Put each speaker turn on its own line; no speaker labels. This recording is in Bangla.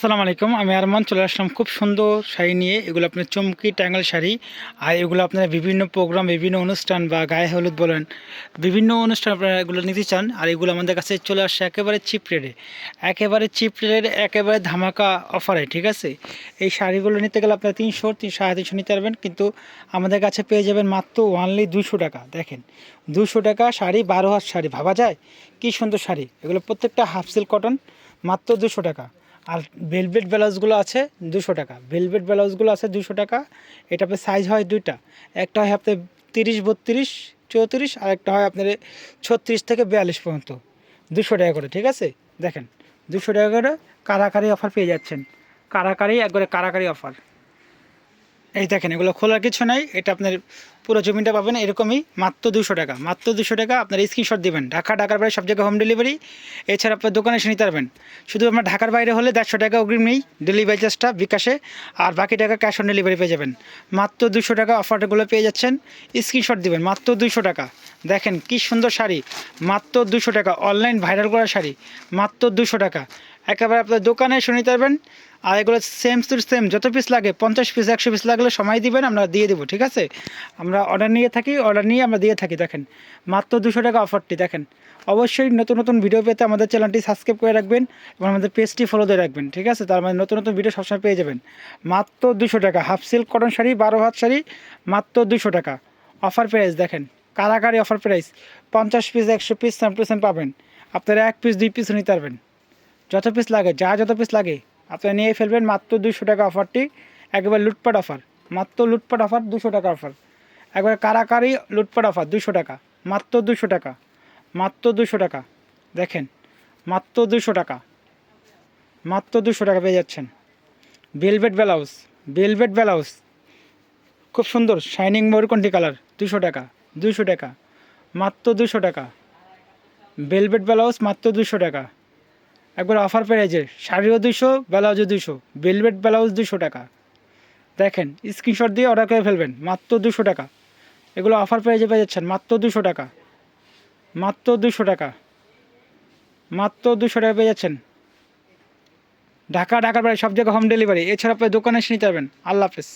আসসালামু আলাইকুম। আমি আরমান, চলে আসলাম খুব সুন্দর শাড়ি নিয়ে। এগুলো আপনার চমকি ট্যাঙ্গেল শাড়ি। আর এগুলো আপনারা বিভিন্ন প্রোগ্রাম, বিভিন্ন অনুষ্ঠান বা গায়ে হলুদ বলেন, বিভিন্ন অনুষ্ঠান আপনারা এগুলো নিতে চান। আর এগুলো আমাদের কাছে চলে আসছে একেবারে চিপ রেটে একেবারে চিপ রেটে একেবারে ধামাকা অফারে ঠিক আছে? এই শাড়িগুলো নিতে গেলে আপনারা তিনশো তিন সাড়ে তিনশো নিতে পারবেন। কিন্তু আমাদের কাছে পেয়ে যাবেন মাত্র ওয়ানলি দুশো টাকা। দেখেন, দুশো টাকা শাড়ি, বারো হাত শাড়ি, ভাবা যায়? কী সুন্দর শাড়ি। এগুলো প্রত্যেকটা হাফ সিল্ক কটন মাত্র দুশো টাকা। আর ভেলভেট ব্লাউজগুলো আছে দুশো টাকা। ভেলভেট ব্লাউজগুলো আছে দুশো টাকা এটাতে সাইজ হয় দুইটা। একটা হয় আপনার তিরিশ, বত্রিশ, চৌত্রিশ আর একটা হয় আপনার ছত্রিশ থেকে বিয়াল্লিশ পর্যন্ত। দুশো টাকা করে, ঠিক আছে? দেখেন, দুশো টাকা করে কারাকারি অফার পেয়ে যাচ্ছেন। কারাকারি, একবারে কারাকারি অফার এই দেখেন, এগুলো খোলার কিছু নাই। এটা আপনার পুরো জমিটা পাবেন এরকমই, মাত্র দুশো টাকা। মাত্র দুশো টাকা আপনার স্ক্রিনশট দিবেন। ঢাকা, ঢাকার বাইরে সব জায়গায় হোম ডেলিভারি এছাড়া আপনার দোকানে এসে নিতে পারবেন। শুধু আপনার ঢাকার বাইরে হলে দেড়শো টাকা অগ্রিম নেই ডেলিভারি চার্জটা বিকাশে। আর বাকি টাকা ক্যাশ অন ডেলিভারি পেয়ে যাবেন। মাত্র দুশো টাকা অফারগুলো পেয়ে যাচ্ছেন স্ক্রিনশট দিবেন। মাত্র দুশো টাকা। দেখেন কি সুন্দর শাড়ি। মাত্র দুশো টাকা। অনলাইন ভাইরাল করা শাড়ি। মাত্র দুশো টাকা। একেবারে আপনার দোকানে নিতে পারবেন। আর এগুলো সেম টু সেম যত পিস লাগে, পঞ্চাশ পিস একশো পিস লাগলে সময় দিবেন, আমরা দিয়ে দেবো, ঠিক আছে? আমরা অর্ডার নিয়ে থাকি অর্ডার নিয়ে আমরা দিয়ে থাকি, দেখেন। মাত্র দুশো টাকা অফারটি দেখেন। অবশ্যই নতুন নতুন ভিডিও পেতে আমাদের চ্যানেলটি সাবস্ক্রাইব করে রাখবেন এবং আমাদের পেজটি ফলো দিয়ে রাখবেন, ঠিক আছে? তার মানে নতুন নতুন ভিডিও সবসময় পেয়ে যাবেন। মাত্র দুশো টাকা হাফ সিল্ক কটন শাড়ি, বারো হাত শাড়ি, মাত্র দুশো টাকা। অফার প্রাইস দেখেন কারাকারি অফার প্রাইস পঞ্চাশ পিস একশো পিস সেম পাবেন। আপনারা এক পিস দুই পিস নিতে পারবেন। যত পিস লাগে, যা যত পিস লাগে, আপনারা নিয়ে ফেলবেন মাত্র দুশো টাকা অফারটি একবার লুটপাট অফার মাত্র লুটপাট অফার দুশো টাকা অফার একবার কারাকারি লুটপাট অফার দুশো টাকা, মাত্র দুশো টাকা, মাত্র দুশো টাকা। দেখেন, মাত্র দুশো টাকা, মাত্র দুশো টাকা পেয়ে যাচ্ছেন। বেলভেট ব্লাউজ বেলভেট ব্লাউজ খুব সুন্দর শাইনিং ময়ূরকণ্ঠী কালার দুশো টাকা দুশো টাকা, মাত্র দুশো টাকা। বেলভেট ব্লাউজ মাত্র দুশো টাকা। একবার অফার পেয়েছে শাড়িও দুশো ব্লাউজও দুশো বেলভেট ব্লাউজ দুশো টাকা। দেখেন স্ক্রিনশট দিয়ে অর্ডার করে ফেলবেন, মাত্র দুশো টাকা। এগুলো অফার পেয়ে পেয়ে যাচ্ছেন, মাত্র দুশো টাকা। মাত্র দুশো টাকা। মাত্র দুশো টাকা পেয়ে যাচ্ছেন। ঢাকা, ঢাকার বাইরে সব জায়গায় হোম ডেলিভারি এছাড়া আপনার দোকানে এসে নিতে পারবেন। আল্লাহ হাফেজ।